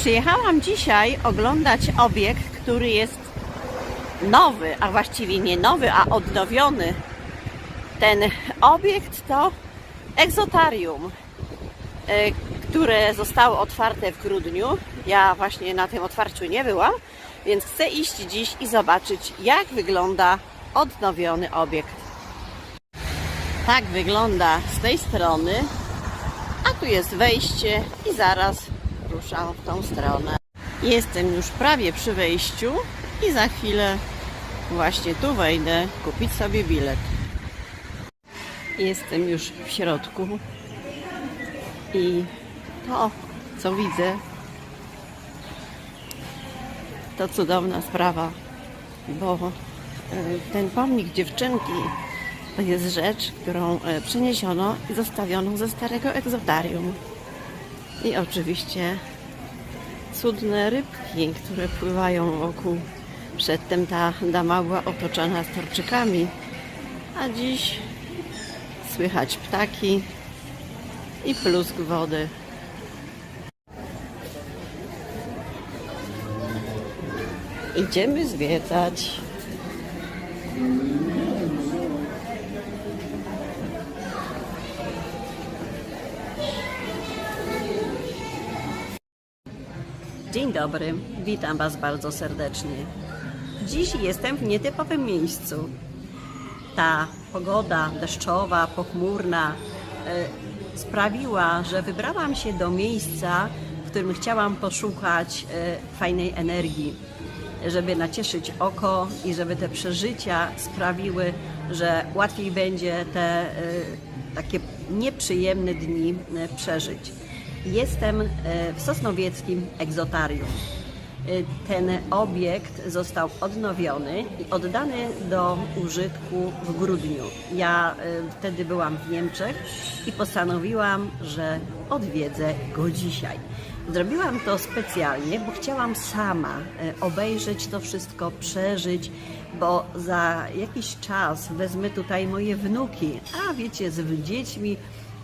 Przyjechałam dzisiaj oglądać obiekt, który jest nowy, a właściwie nie nowy, a odnowiony. Ten obiekt to egzotarium, e, które zostało otwarte w grudniu. Ja właśnie na tym otwarciu nie byłam, więc chcę iść dziś i zobaczyć, jak wygląda odnowiony obiekt. Tak wygląda z tej strony, a tu jest wejście i zaraz ruszam w tą stronę. Jestem już prawie przy wejściu i za chwilę właśnie tu wejdę kupić sobie bilet. Jestem już w środku i to, co widzę, to cudowna sprawa, bo e, ten pomnik dziewczynki to jest rzecz, którą e, przeniesiono i zostawiono ze starego egzotarium. I oczywiście cudne rybki, które pływają wokół. Przedtem ta dama była otoczona storczykami, a dziś słychać ptaki i plusk wody. Idziemy zwiedzać. Dzień dobry, witam Was bardzo serdecznie. Dziś jestem w nietypowym miejscu. Ta pogoda deszczowa, pochmurna e, sprawiła, że wybrałam się do miejsca, w którym chciałam poszukać e, fajnej energii, żeby nacieszyć oko i żeby te przeżycia sprawiły, że łatwiej będzie te e, takie nieprzyjemne dni przeżyć. Jestem e, w Sosnowieckim Egzotarium. E, Ten obiekt został odnowiony i oddany do użytku w grudniu. Ja e, wtedy byłam w Niemczech i postanowiłam, że odwiedzę go dzisiaj. Zrobiłam to specjalnie, bo chciałam sama obejrzeć to wszystko, przeżyć, bo za jakiś czas wezmę tutaj moje wnuki, a wiecie, z dziećmi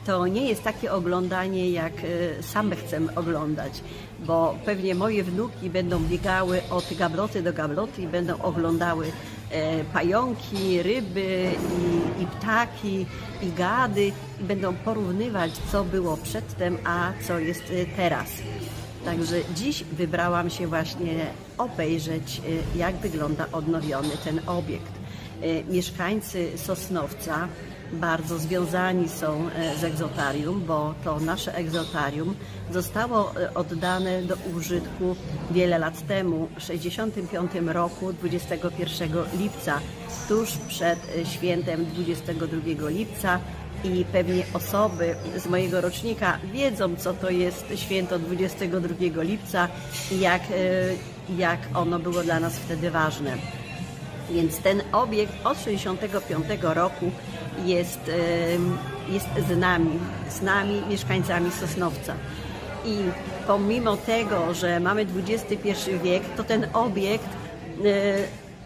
to nie jest takie oglądanie, jak e, same chcę oglądać, bo pewnie moje wnuki będą biegały od gabloty do gabloty i będą oglądały e, pająki, ryby i, i ptaki i gady i będą porównywać, co było przedtem, a co jest e, teraz. Także dziś wybrałam się właśnie obejrzeć, e, jak wygląda odnowiony ten obiekt. Mieszkańcy Sosnowca bardzo związani są e, z egzotarium, bo to nasze egzotarium zostało e, oddane do użytku wiele lat temu, w 65 roku, 21 lipca, tuż przed e, świętem 22 lipca i pewnie osoby z mojego rocznika wiedzą, co to jest święto 22 lipca i jak, jak ono było dla nas wtedy ważne. Więc ten obiekt od 65 roku jest, jest z nami, z nami, mieszkańcami Sosnowca. I pomimo tego, że mamy XXI wiek, to ten obiekt e,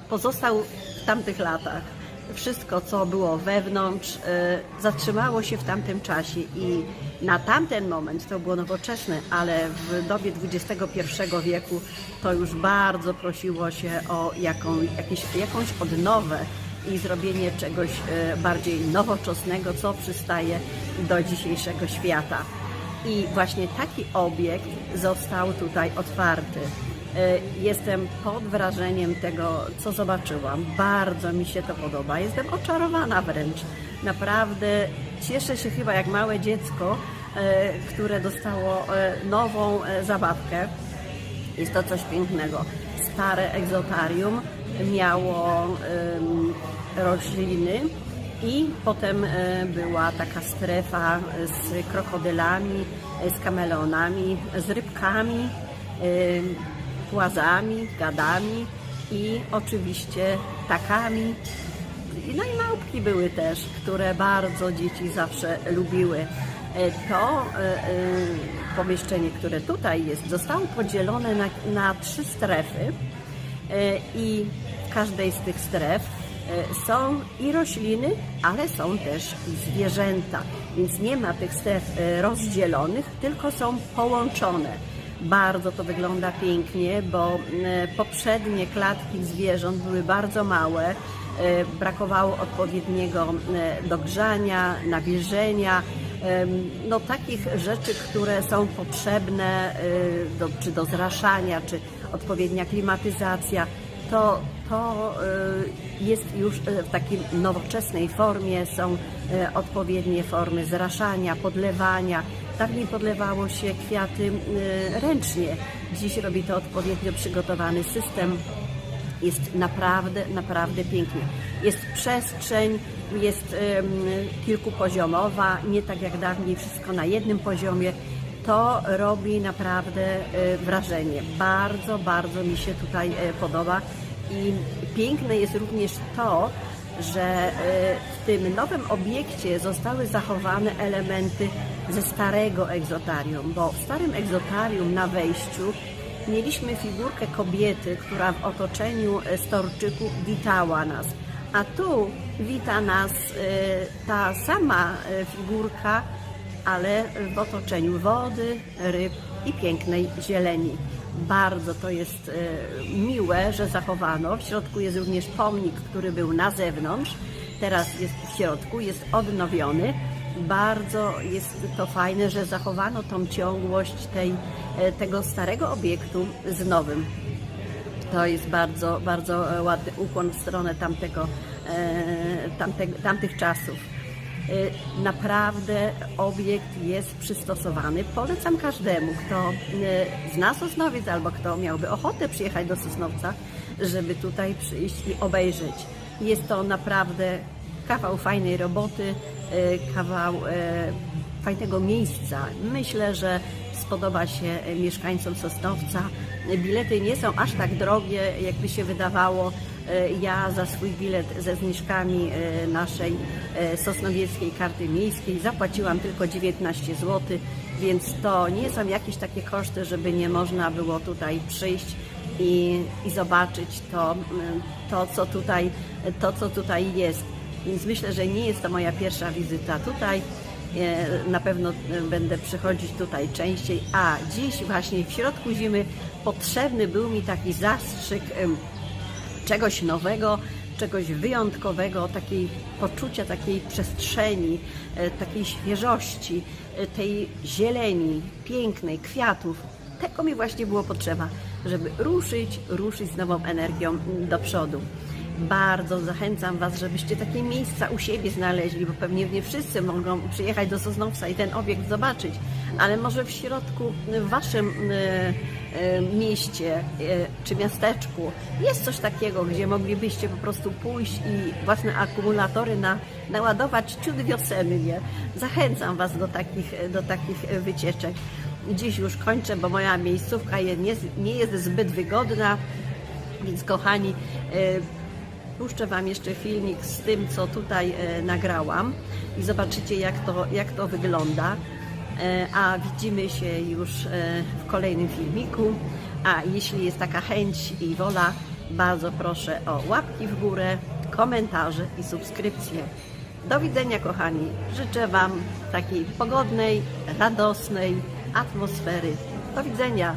pozostał w tamtych latach. Wszystko, co było wewnątrz, e, zatrzymało się w tamtym czasie i na tamten moment to było nowoczesne, ale w dobie XXI wieku to już bardzo prosiło się o jaką, jakieś, jakąś odnowę i zrobienie czegoś e, bardziej nowoczesnego, co przystaje do dzisiejszego świata. I właśnie taki obiekt został tutaj otwarty. E, Jestem pod wrażeniem tego, co zobaczyłam. Bardzo mi się to podoba. Jestem oczarowana wręcz. Naprawdę cieszę się chyba jak małe dziecko, e, które dostało nową zabawkę. Jest to coś pięknego. Stare egzotarium miało rośliny i potem e, była taka strefa z krokodylami, e, z kameleonami, z rybkami, em, płazami, gadami i oczywiście takami. No i małpki były też, które bardzo dzieci zawsze lubiły. E, To e, e, pomieszczenie, które tutaj jest, zostało podzielone na, na trzy strefy E, i w każdej z tych stref e, są i rośliny, ale są też i zwierzęta, więc nie ma tych stref e, rozdzielonych, tylko są połączone. Bardzo to wygląda pięknie, bo e, poprzednie klatki zwierząt były bardzo małe. e, Brakowało odpowiedniego e, dogrzania, nawilżenia, no takich rzeczy, które są potrzebne e, do, czy do zraszania, czy odpowiednia klimatyzacja. To, to e, jest już e, w takiej nowoczesnej formie, są e, odpowiednie formy zraszania, podlewania. Dawniej podlewało się kwiaty ręcznie. Dziś robi to odpowiednio przygotowany system. Jest naprawdę, naprawdę pięknie. Jest przestrzeń, jest kilkupoziomowa, nie tak jak dawniej wszystko na jednym poziomie. To robi naprawdę wrażenie. Bardzo, bardzo mi się tutaj podoba. I piękne jest również to, że e, w tym nowym obiekcie zostały zachowane elementy ze starego egzotarium, bo w starym egzotarium na wejściu mieliśmy figurkę kobiety, która w otoczeniu e, storczyków witała nas. A tu wita nas e, ta sama figurka, ale w otoczeniu wody, ryb i pięknej zieleni. Bardzo to jest e, miłe, że zachowano. W środku jest również pomnik, który był na zewnątrz. Teraz jest w środku, jest odnowiony. Bardzo jest to fajne, że zachowano tą ciągłość tej, e, tego starego obiektu z nowym. To jest bardzo, bardzo e, ładny ukłon w stronę tamtego, tamte, tamtych czasów. E, Naprawdę obiekt jest przystosowany. Polecam każdemu, kto e, zna Sosnowiec albo kto miałby ochotę przyjechać do Sosnowca, żeby tutaj przyjść i obejrzeć. Jest to naprawdę kawał fajnej roboty, e, kawał fajnego miejsca. Myślę, że spodoba się mieszkańcom Sosnowca. Bilety nie są aż tak drogie, jakby się wydawało. E, Ja za swój bilet ze zniżkami e, naszej e, sosnowieckiej karty miejskiej zapłaciłam tylko 19 zł, więc to nie są jakieś takie koszty, żeby nie można było tutaj przyjść i, i zobaczyć to, to, co tutaj, to, co tutaj jest. Więc myślę, że nie jest to moja pierwsza wizyta tutaj. Na pewno będę przychodzić tutaj częściej. A dziś właśnie w środku zimy potrzebny był mi taki zastrzyk czegoś nowego, czegoś wyjątkowego, takiej poczucia takiej przestrzeni, e, takiej świeżości, e, tej zieleni, pięknej, kwiatów. Tego mi właśnie było potrzeba, żeby ruszyć, ruszyć z nową energią do przodu. Bardzo zachęcam Was, żebyście takie miejsca u siebie znaleźli, bo pewnie nie wszyscy mogą przyjechać do Sosnowca i ten obiekt zobaczyć, ale może w środku, w Waszym e, e, mieście e, czy miasteczku jest coś takiego, gdzie moglibyście po prostu pójść i własne akumulatory na, naładować ciut wiosennie. Zachęcam Was do takich, do takich wycieczek. Dziś już kończę, bo moja miejscówka nie, nie jest zbyt wygodna, więc kochani, Puszczę Wam jeszcze filmik z tym, co tutaj e, nagrałam i zobaczycie, jak to, jak to wygląda. E, a widzimy się już e, w kolejnym filmiku. A jeśli jest taka chęć i wola, bardzo proszę o łapki w górę, komentarze i subskrypcje. Do widzenia, kochani. Życzę Wam takiej pogodnej, radosnej atmosfery. Do widzenia.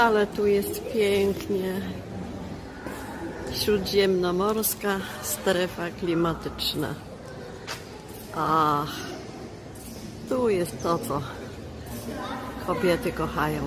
Ale tu jest pięknie. Śródziemnomorska strefa klimatyczna. Ach, tu jest to, co kobiety kochają.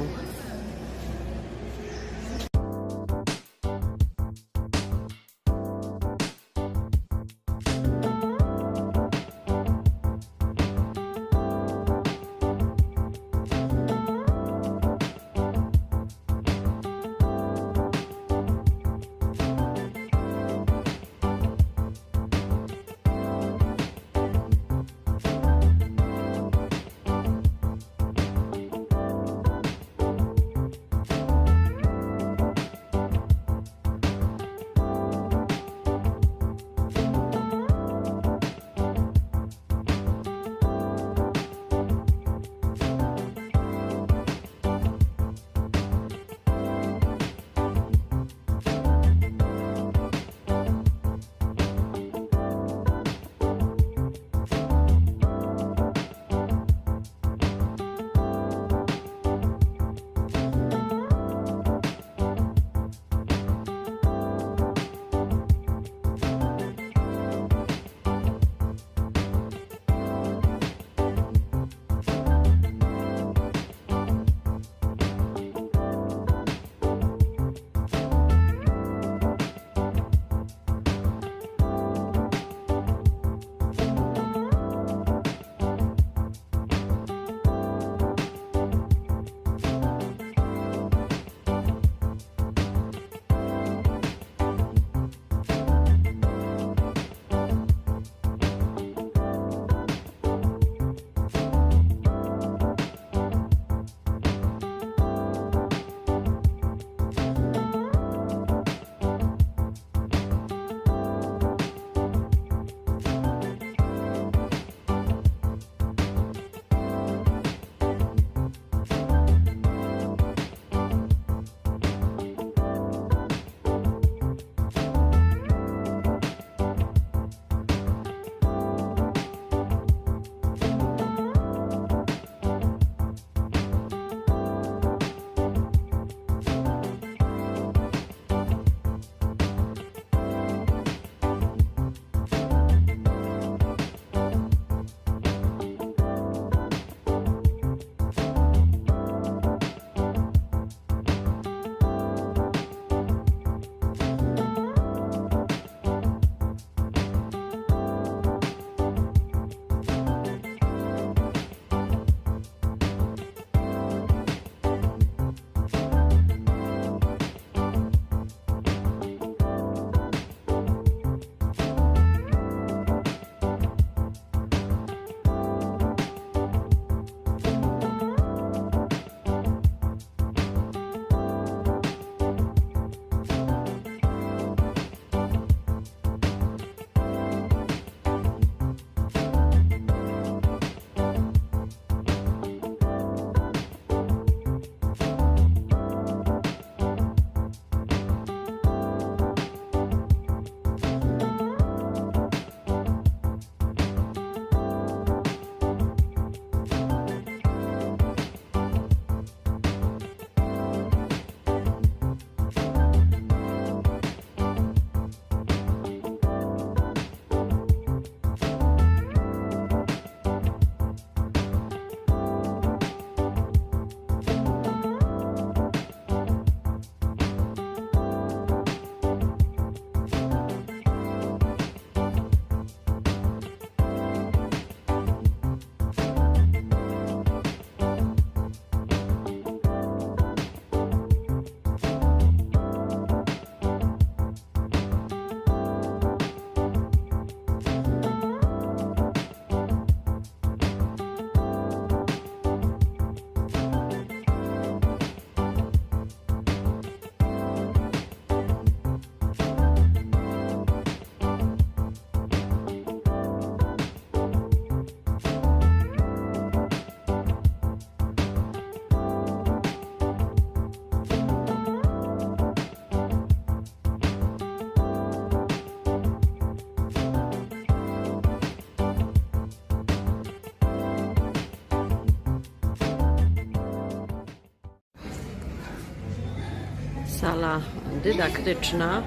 Sala dydaktyczna.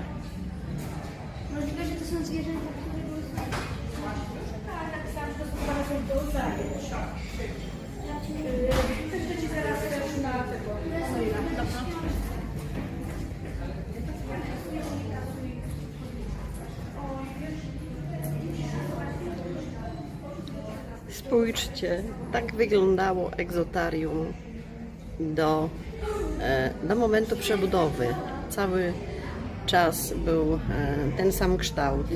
Możliwe, że to są zwierzęta, które były Spójrzcie, tak wyglądało egzotarium do, do momentu przebudowy. Cały czas był e, ten sam kształt.